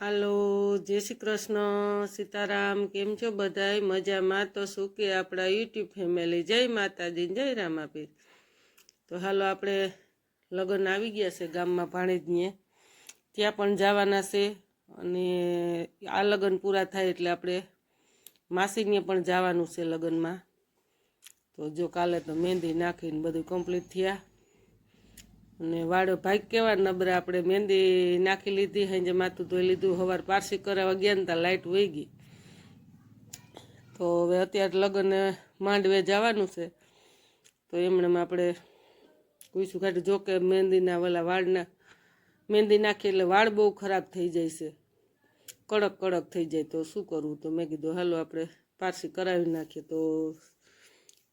હાલો, જય શ્રી કૃષ્ણ. સીતારામ, કેમ છો બધાય? મજામાં? તો શું કે આપણા યુટ્યુબ ફેમિલી? જય માતાજી જય રામાપીર. તો હાલો, આપણે લગ્ન આવી ગયા છે ગામમાં ભાણેજનીએ ત્યાં પણ જવાના છે અને આ લગ્ન પૂરા થાય એટલે આપણે માસીને પણ જવાનું છે લગ્નમાં. તો જો કાલે તો મહેંદી નાખીને બધું કમ્પ્લીટ થયા. અને વાળો ભાગ કેવા નબરા આપણે મહેંદી નાખી લીધી હાંજે માથું ધોઈ લીધું સવાર પારસી કરાવવા ગયા ને ત્યાં લાઇટ વહી ગઈ. તો હવે અત્યારે લગ્ન માંડવે જવાનું છે. તો એમણે આપણે પૂછ્યું કાઢી જો કે મહેંદીના ઓલા વાળના મહેંદી નાખી એટલે વાળ બહુ ખરાબ થઈ જાય છે. કડક કડક થઈ જાય તો શું કરવું? તો મેં કીધું, હાલો, આપણે પારસી કરાવી નાખીએ. તો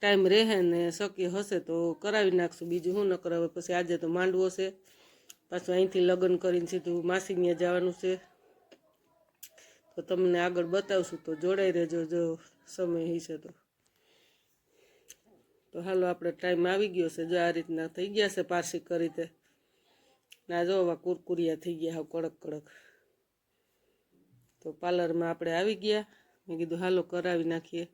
ટાઈમ રહે ને શક્ય હશે તો કરાવી નાખશું. બીજું શું ન કરાવે, પછી આજે તો માંડવો છે. પાછું અહીંથી લગ્ન કરીને સીધું માસીને જવાનું છે. તો તમને આગળ બતાવશું, તો જોડાઈ રહેજો જો સમય હશે તો. તો હાલો, આપણે ટાઈમ આવી ગયો છે. જો આ રીતના થઈ ગયા છે પારસી કરી તે ના, જો આવા કુરકુરિયા થઈ ગયા હાવ કડક કડક. તો પાર્લરમાં આપણે આવી ગયા. મેં કીધું, હાલો, કરાવી નાખીએ.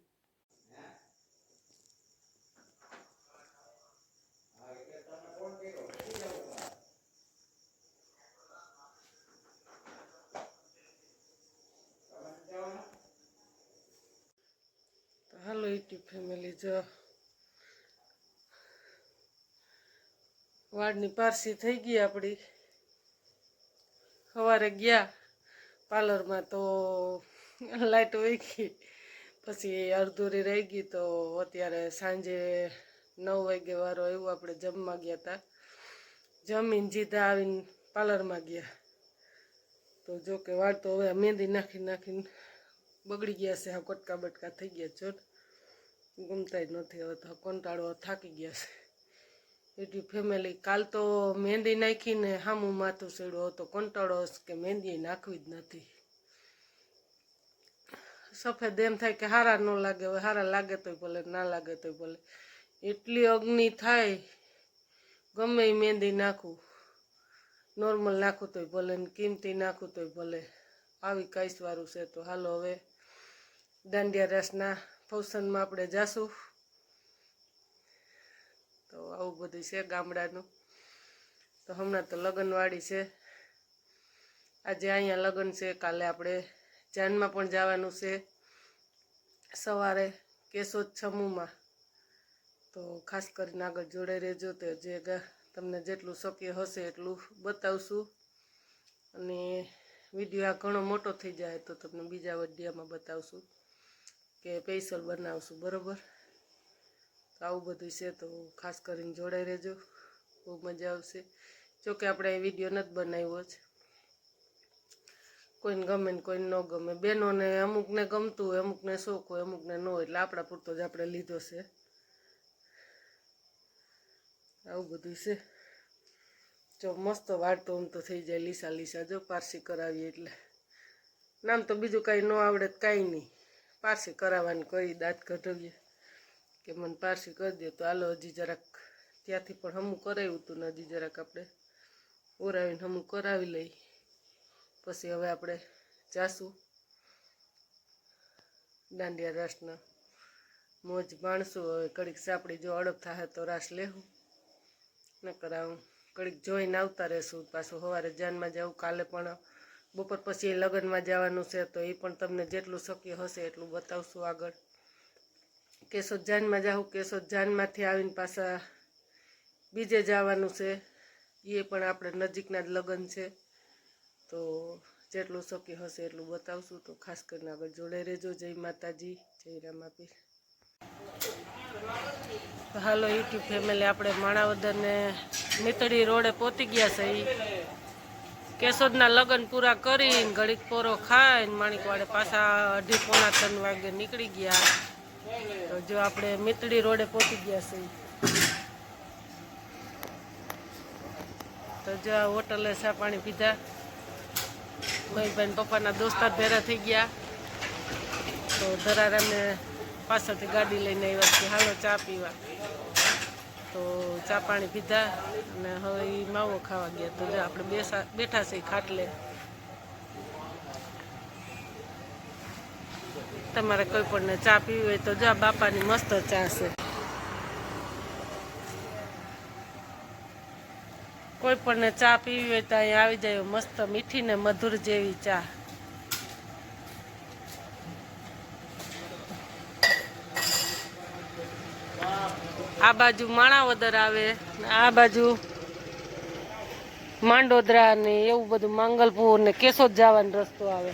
યુટ્યુબ ફેમિલી જો વાળની પારસી થઈ ગઈ આપણી સવારે ગયા, પાર્લરમાં તો લાઇટ ગઈ, પછી અડધુરી રહી ગઈ તો અત્યારે સાંજે નવ વાગે વારો એવું આપણે જમવા ગયા હતા જમીન જીધા આવીને પાર્લરમાં ગયા. તો જો કે વાળ તો હવે મહેંદી નાખી નાખીને બગડી ગયા છે હા કટકા બટકા થઈ ગયા છો ગમતા જ નથી. હવે કંટાળો થાકી ગયા છે. એટલી ફેમિલી કાલ તો મહેંદી નાખીને હામું માથું સેડ્યો. હતો કંટાળો કે મહેંદી નાખવી જ નથી. સફેદ એમ થાય કે હારા ન લાગે. હવે હારા લાગે તોય ભલે, ના લાગે તોય ભલે. એટલી અગ્નિ થાય, ગમે એ મહેંદી નાખું. નોર્મલ નાખું તોય ભલે ને કિંમતી નાખું તોય ભલે. આવી કાંઈસવાળું છે તો હાલો હવે દાંડિયા રસના ફંક્શનમાં આપણે જાશું. તો આવું બધું છે ગામડાનું. તો હમણાં તો લગ્નવાળી છે. આજે અહીંયા લગ્ન છે, કાલે આપણે જાનમાં પણ જવાનું છે. સવારે કેશોદ છમુમાં તો ખાસ કરીને આગળ જોડે રહેજો તો જે તમને જેટલું શક્ય હશે એટલું બતાવશું. અને વીડિયો આ ઘણો મોટો થઈ જાય તો તમને બીજા વડિયામાં બતાવશું. કે પેસલ બનાવશું, બરાબર? તો આવું બધું છે, તો ખાસ કરીને જોડાઈ રહેજો. બહુ મજા આવશે. જોકે આપણે એ વીડિયો નથી બનાવ્યો જ. કોઈને ગમે ને કોઈને ન ગમે. બહેનોને અમુકને ગમતું હોય, અમુકને શોખ હોય, અમુકને ન હોય, એટલે આપણા પૂરતો જ આપણે લીધો છે. આવું બધું છે. જો મસ્ત વાળતો આમ તો થઈ જાય લીસા લીસા જો પારસી કરાવીએ એટલે. નામ તો બીજું કાંઈ ન આવડે, કાંઈ નહીં. પારસી કરાવવાનું કહી દાંત કઢવીએ કે મને પારસી કરી દે તો હાલો હજી જરાક ત્યાંથી પણ હમું કરાવ્યું હતું ને હજી જરાક આપણે ઓરાવીને હમું કરાવી લઈ. પછી હવે આપણે જાશું દાંડિયા રાસના મોજ માણશું. હવે કડીક સાપડી જો અડગ થાય તો રાસ લેવું ન કરાવું કડીક જોઈને આવતા રહેશું. પાછું સવારે જાનમાં જવું કાલે પણ બપોર પછી એ લગ્નમાં જવાનું છે, તો એ પણ તમને જેટલું શક્ય હશે એટલું બતાવશું આગળ. કેશોદ જાનમાં જાઉં કેશોદ જાનમાંથી આવીને પાછા બીજે જવાનું છે. એ પણ આપણે નજીકના જ લગ્ન છે. તો જેટલું શક્ય હશે એટલું બતાવશું. તો ખાસ કરીને આગળ જોડે રહેજો. જય માતાજી, જય રામાપીર. હાલો યુટ્યુબ ફેમિલી, આપણે માણાવદરને મિતળી રોડે પહોંચી ગયા છે ઈ. કેશોદના લગ્ન પૂરા કરીને ઘડીક પોરો ખાઈને માણિકવાડે પાછા અઢી પોણા ત્રણ વાગે નીકળી ગયા. તો જો આપણે મીતળી રોડે પહોંચી ગયા છે તો જો આ હોટલે ચા પાણી પીધા. મહીભાઈ પપ્પાના દોસ્તાર ભેરા થઈ ગયા. તો ધરારામે પાછળથી ગાડી લઈને આવ્યા કે હાલો ચા પીવા. તો ચા પાણી પીધા અને હવે એ માવો ખાવા ગયા તો આપણે બેસા, બેઠા છીએ ખાટલે. તમારે કોઈ પણને ચા પીવી હોય તો જો, બાપાની મસ્ત ચા છે. કોઈ પણને ચા પીવી હોય તો અહીંયા આવી જાય મસ્ત મીઠી ને મધુર જેવી ચા. આ બાજુ માણાવદર આવે આ બાજુ માંડોદરા ને એવું બધું મંગલપુર ને કેશોદ જવાનો રસ્તો આવે.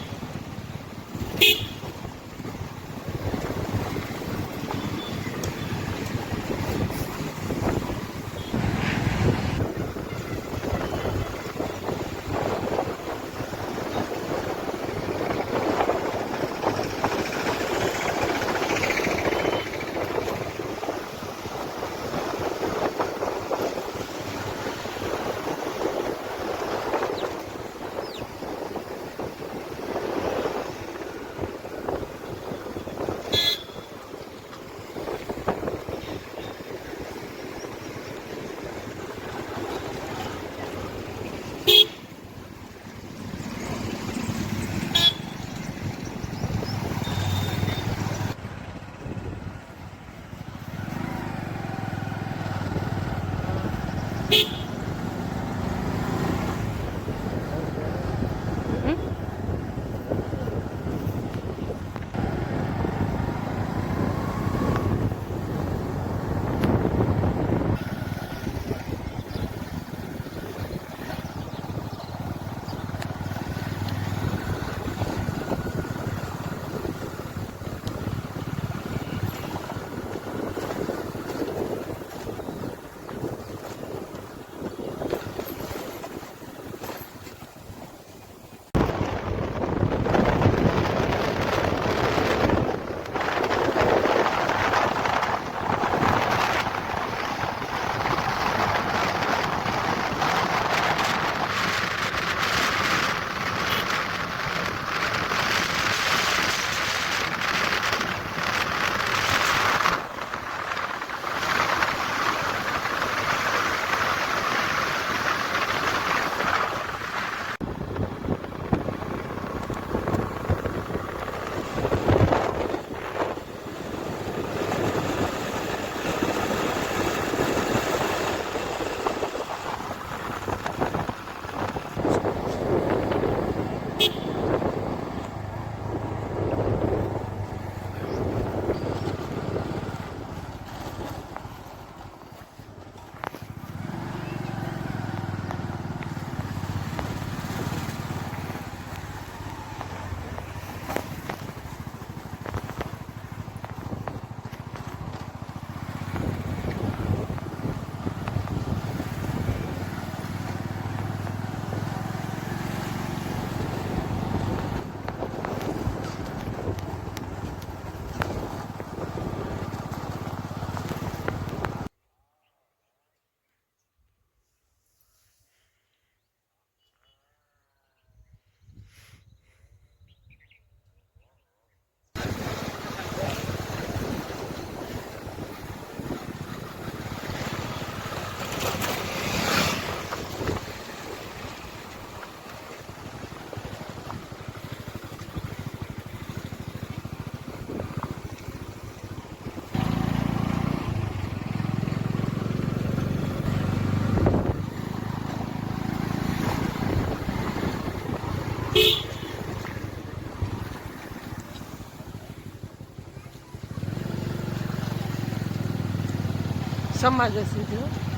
સમાજ સીધો.